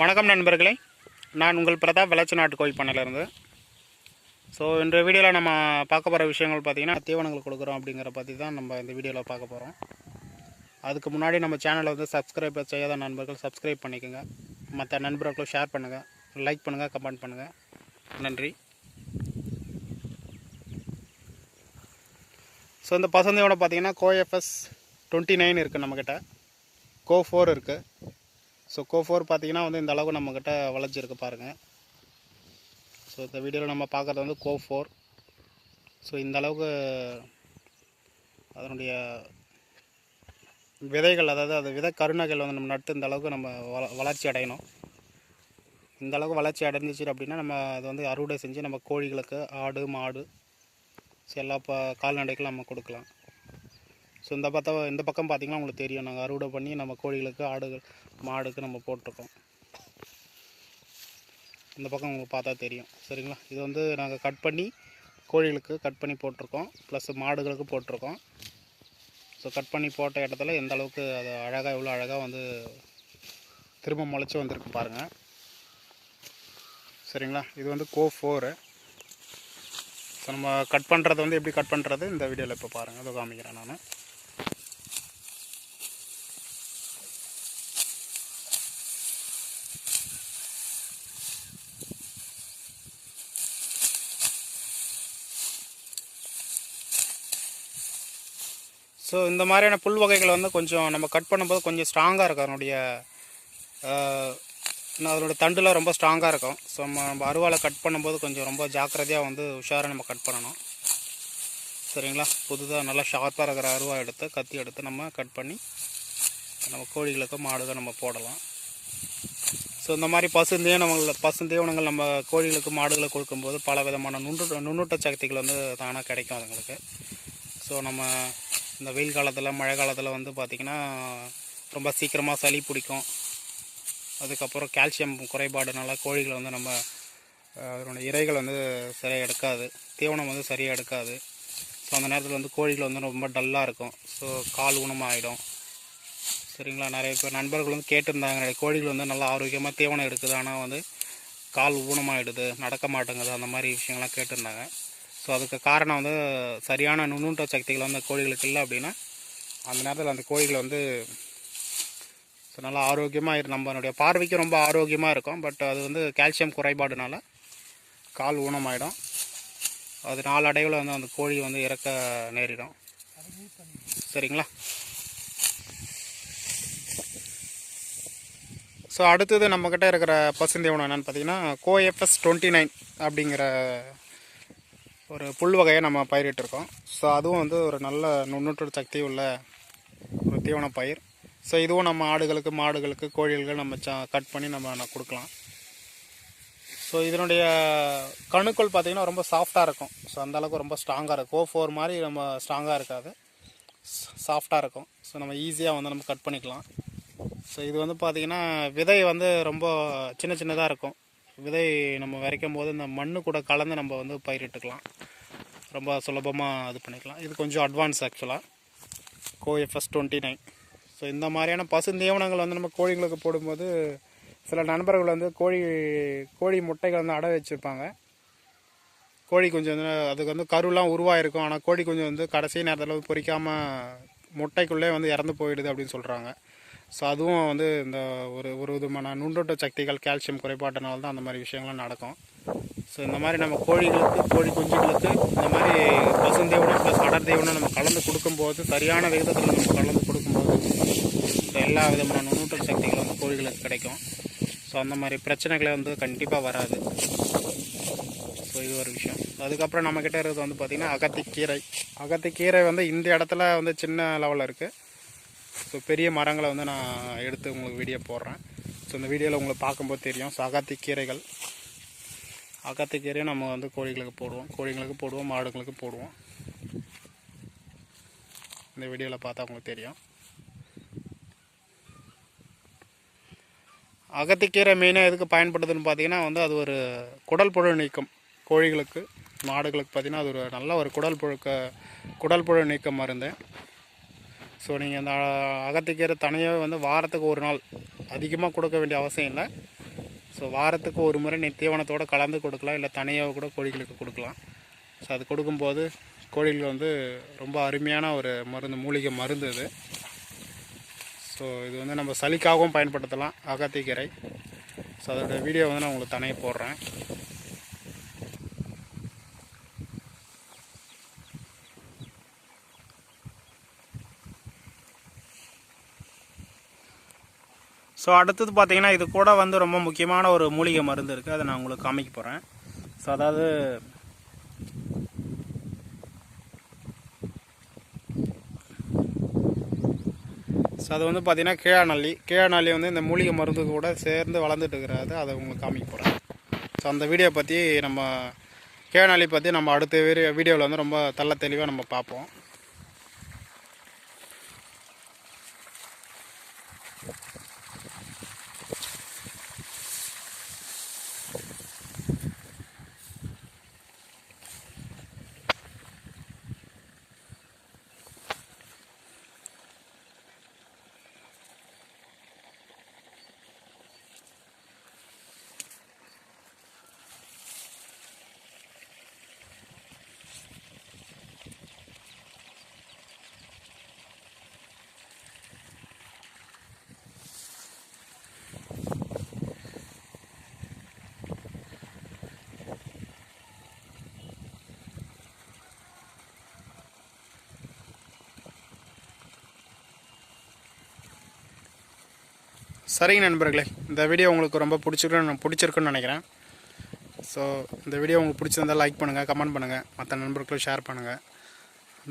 வணக்கம் நண்பர்களே. நான் உங்கள் பிரதாப் விளைச்சி நாட்டு கோயில் பண்ணலேருந்து ஸோ இன்றைய வீடியோவில் நம்ம பார்க்க போகிற விஷயங்கள் பார்த்திங்கன்னா தீவனங்கள் கொடுக்குறோம் அப்படிங்கிற பற்றி தான் நம்ம இந்த வீடியோவில் பார்க்க போகிறோம் அதுக்கு முன்னாடி நம்ம சேனலை வந்து சப்ஸ்கிரைப் செய்யாத நண்பர்கள் சப்ஸ்கிரைப் பண்ணிக்கோங்க. மற்ற நண்பர்களும் ஷேர் பண்ணுங்கள் லைக் பண்ணுங்கள் கமெண்ட் பண்ணுங்கள் நன்றி. ஸோ இந்த பசந்தையோட பார்த்தீங்கன்னா கோஎஃப்எஸ் டுவெண்ட்டி நைன் இருக்குது நம்மக்கிட்ட கோ ஃபோர் இருக்குது ஸோ கோ ஃபோர் பார்த்தீங்கன்னா வந்து இந்த அளவுக்கு நம்மக்கிட்ட வளைஞ்சிருக்கு பாருங்கள் ஸோ இந்த வீடியோவில் நம்ம பார்க்குறது வந்து கோ ஃபோர் ஸோ இந்த அளவுக்கு அதனுடைய விதைகள் அதாவது அது விதை கருணைகள் வந்து நம்ம நட்டு இந்த அளவுக்கு நம்ம வள வளர்ச்சி அடையணும். இந்த அளவுக்கு வளர்ச்சி அடைஞ்சிச்சு அப்படின்னா நம்ம அது வந்து அறுவடை செஞ்சு நம்ம கோழிகளுக்கு ஆடு மாடு ஸோ எல்லா ப கால்நடைகளும் நம்ம கொடுக்கலாம். ஸோ இந்த பார்த்தா இந்த பக்கம் பார்த்திங்கன்னா உங்களுக்கு தெரியும். நாங்கள் அறுவடை பண்ணி நம்ம கோழிகளுக்கு ஆடுகள் மாடுக்கு நம்ம போட்டிருக்கோம். இந்த பக்கம் உங்களுக்கு பார்த்தா தெரியும். சரிங்களா? இது வந்து நாங்கள் கட் பண்ணி கோழிகளுக்கு கட் பண்ணி போட்டிருக்கோம். ப்ளஸ் மாடுகளுக்கு போட்டிருக்கோம். ஸோ கட் பண்ணி போட்ட இடத்துல எந்த அளவுக்கு அது அழகாக எவ்வளோ அழகாக வந்து திரும்ப முளைச்சி வந்திருக்கு பாருங்கள் சரிங்களா? இது வந்து கோ ஃபோரு ஸோ நம்ம கட் பண்ணுறது வந்து எப்படி கட் பண்ணுறது இந்த வீடியோவில் இப்போ பாருங்கள் அதை காமிக்கிறேன் நான். ஸோ இந்த மாதிரியான புல் வகைகளை வந்து கொஞ்சம் நம்ம கட் பண்ணும்போது கொஞ்சம் ஸ்ட்ராங்காக இருக்கும். அதனுடைய அதனுடைய தண்டுலாம் ரொம்ப ஸ்ட்ராங்காக இருக்கும். ஸோ நம்ம நம்ம அருவாலை கட் பண்ணும்போது கொஞ்சம் ரொம்ப ஜாக்கிரதையாக வந்து உஷாராக நம்ம கட் பண்ணணும். சரிங்களா? புதுதாக நல்லா ஷார்ப்பாக இருக்கிற அருவா எடுத்து கத்தி எடுத்து நம்ம கட் பண்ணி நம்ம கோழிகளுக்கு மாடுகள் நம்ம போடலாம். ஸோ இந்த மாதிரி பசுந்தீவனங்கள் பசுந்தீவனங்கள் நம்ம கோழிகளுக்கு மாடுகளை கொடுக்கும்போது பல விதமான நுண்ணு நுண்ணூட்ட சக்திகள் வந்து தானாக கிடைக்கும் அதுங்களுக்கு. ஸோ நம்ம இந்த வெயில் காலத்தில் மழை காலத்தில் வந்து பார்த்திங்கன்னா ரொம்ப சீக்கிரமாக சளி பிடிக்கும். அதுக்கப்புறம் கால்சியம் குறைபாடுனால கோழிகள் வந்து நம்ம அதனுடைய இறைகள் வந்து சரியாக எடுக்காது. தீவனம் வந்து சரியாக எடுக்காது. ஸோ அந்த நேரத்தில் வந்து கோழிகள் வந்து ரொம்ப டல்லாக இருக்கும். ஸோ கால் ஊனமாகிடும் சரிங்களா? நிறைய பேர் நண்பர்கள் வந்து கேட்டிருந்தாங்க நிறைய கோழிகள் வந்து நல்லா ஆரோக்கியமாக தீவனம் எடுக்குது. ஆனால் வந்து கால் ஊனமாகிடுது நடக்க மாட்டேங்குது. அந்த மாதிரி விஷயங்கள்லாம் கேட்டிருந்தாங்க. ஸோ அதுக்கு காரணம் வந்து சரியான நுண்ணூட்ட சக்திகள் வந்து கோழிகளுக்கு இல்லை அப்படின்னா அந்த நேரத்தில் அந்த கோழிகள் வந்து ஸோ நல்லா ஆரோக்கியமாக இரு நம்மளுடைய பார்வைக்கு ரொம்ப ஆரோக்கியமாக இருக்கும். பட் அது வந்து கால்சியம் குறைபாடுனால கால் ஊனமாயிடும். அது நாளடைவில் வந்து அந்த கோழி வந்து இறக்க நேரிடும். சரிங்களா? ஸோ அடுத்தது நம்மக்கிட்ட இருக்கிற பசுந்தீவனம் என்னென்னு பார்த்தீங்கன்னா கோஎஃப்எஸ் டுவெண்ட்டி நைன் அப்படிங்கிற ஒரு புல் வகையை நம்ம பயிரிட்டிருக்கோம் ஸோ அதுவும் வந்து ஒரு நல்ல நுண்ணூற்று சக்தி உள்ள ஒரு தீவன பயிர். ஸோ இதுவும் நம்ம ஆடுகளுக்கு மாடுகளுக்கு கோழிகளுக்கு நம்ம ச கட் பண்ணி நம்ம கொடுக்கலாம். ஸோ இதனுடைய கணுக்கள் பார்த்திங்கன்னா ரொம்ப சாஃப்டாக இருக்கும். ஸோ அந்தளவுக்கு ரொம்ப ஸ்ட்ராங்காக இருக்கும். ஓ ஃபோர் மாதிரி நம்ம ஸ்ட்ராங்காக இருக்காது. சாஃப்டாக இருக்கும். ஸோ நம்ம ஈஸியாக வந்து நம்ம கட் பண்ணிக்கலாம். ஸோ இது வந்து பார்த்திங்கன்னா விதை வந்து ரொம்ப சின்ன சின்னதாக இருக்கும். விதை நம்ம விதைக்கும் போது இந்த மண்ணு கூட கலந்து நம்ம வந்து பயிரிட்டுக்கலாம். ரொம்ப சுலபமாக இது பண்ணிக்கலாம். இது கொஞ்சம் அட்வான்ஸ் ஆக்சுவலாக கோஎஃப்எஸ் டுவெண்ட்டி நைன் ஸோ இந்த மாதிரியான பசு தீவனங்கள் வந்து நம்ம கோழிகளுக்கு போடும்போது சில நண்பர்கள் வந்து கோழி கோழி முட்டைகள் வந்து அடை வச்சுருப்பாங்க. கோழி கொஞ்சம் வந்து அதுக்கு வந்து கருலாம் உருவாயிருக்கும். ஆனால் கோழி கொஞ்சம் வந்து கடைசி நேரத்தில் வந்து பொறிக்காமல் முட்டைக்குள்ளே வந்து இறந்து போயிடுது அப்படின்னு சொல்கிறாங்க ஸோ அதுவும் வந்து இந்த ஒரு ஒரு விதமான நுண்டோட்ட சக்திகள் கால்சியம் குறைபாட்டினால தான் அந்த மாதிரி விஷயங்கள்லாம் நடக்கும். ஸோ இந்த மாதிரி நம்ம கோழிகளுக்கு கோழி குஞ்சுகளுக்கு இந்த மாதிரி பசுந்தீவனம் ப்ளஸ் அடர் தீவனம் நம்ம கலந்து கொடுக்கும்போது சரியான விகிதத்தில் நம்ம கலந்து கொடுக்கும்போது எல்லா விதமான நுண்ணூட்ட சக்திகளும் வந்து கோழிகளுக்கு கிடைக்கும். ஸோ அந்த மாதிரி பிரச்சனைகளை வந்து கண்டிப்பாக வராது. ஸோ இது ஒரு விஷயம். அதுக்கப்புறம் நம்மக்கிட்ட இருக்கிறது வந்து பார்த்திங்கன்னா அகத்திக்கீரை. அகத்திக்கீரை வந்து இந்த இடத்துல வந்து சின்ன லெவலில் இருக்குது ஸோ பெரிய மரங்களை வந்து நான் எடுத்து உங்களுக்கு வீடியோ போடுறேன். ஸோ இந்த வீடியோவில் உங்களுக்கு பார்க்கும்போது தெரியும். ஸோ அகத்திக்கீரைகள் கீரையை நம்ம வந்து கோழிகளுக்கு போடுவோம். கோழிகளுக்கு போடுவோம் மாடுகளுக்கு போடுவோம். இந்த வீடியோவில் பார்த்தா உங்களுக்கு தெரியும். அகத்திக்கீரை மெயினாக எதுக்கு பயன்படுதுன்னு பார்த்தீங்கன்னா வந்து அது ஒரு குடல் புழு நீக்கம். கோழிகளுக்கு மாடுகளுக்கு பார்த்தீங்கன்னா அது ஒரு நல்ல ஒரு குடல் புழுக்க குடல் புழு நீக்கம் மருந்து. ஸோ நீங்கள் அந்த அகத்திக்கீரை தனியாக வந்து வாரத்துக்கு ஒரு நாள் அதிகமாக கொடுக்க வேண்டிய அவசியம் இல்லை. ஸோ வாரத்துக்கு ஒரு முறை நீ தீவனத்தோடு கலந்து கொடுக்கலாம். இல்லை தனியாக கூட கோழிகளுக்கு கொடுக்கலாம். ஸோ அது கொடுக்கும்போது கோழிகள் வந்து ரொம்ப அருமையான ஒரு மருந்து மூலிகை மருந்து இது ஸோ இது வந்து நம்ம சளிக்காகவும் பயன்படுத்தலாம் அகத்திக்கீரை. ஸோ அதோட வீடியோ வந்து நான் உங்களுக்கு தனியாக போடுறேன். ஸோ அடுத்தது பார்த்தீங்கன்னா இது கூட வந்து ரொம்ப முக்கியமான ஒரு மூலிகை மருந்து இருக்குது அதை நான் உங்களுக்கு காமிக்க போகிறேன் ஸோ அதாவது ஸோ அது வந்து பார்த்தீங்கன்னா கீழாநல்லி. கீழாநல்லி வந்து இந்த மூலிகை மருந்து கூட சேர்ந்து வளர்ந்துட்டு இருக்கிறது. அதை உங்களுக்கு காமிக்க போகிறேன் ஸோ அந்த வீடியோ பற்றி நம்ம கீழாநல்லி பற்றி நம்ம அடுத்த வீடியோ வீடியோவில் வந்து ரொம்ப தள்ள தெளிவாக நம்ம பார்ப்போம். சரிங்க நண்பர்களே இந்த வீடியோ உங்களுக்கு ரொம்ப பிடிச்சிருக்குன்னு பிடிச்சிருக்குன்னு நினைக்கிறேன். ஸோ இந்த வீடியோ உங்களுக்கு பிடிச்சிருந்தால் லைக் பண்ணுங்கள் கமெண்ட் பண்ணுங்கள் மற்ற நண்பர்களும் ஷேர் பண்ணுங்கள்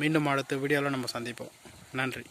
மீண்டும் அடுத்த வீடியோவில் நம்ம சந்திப்போம். நன்றி.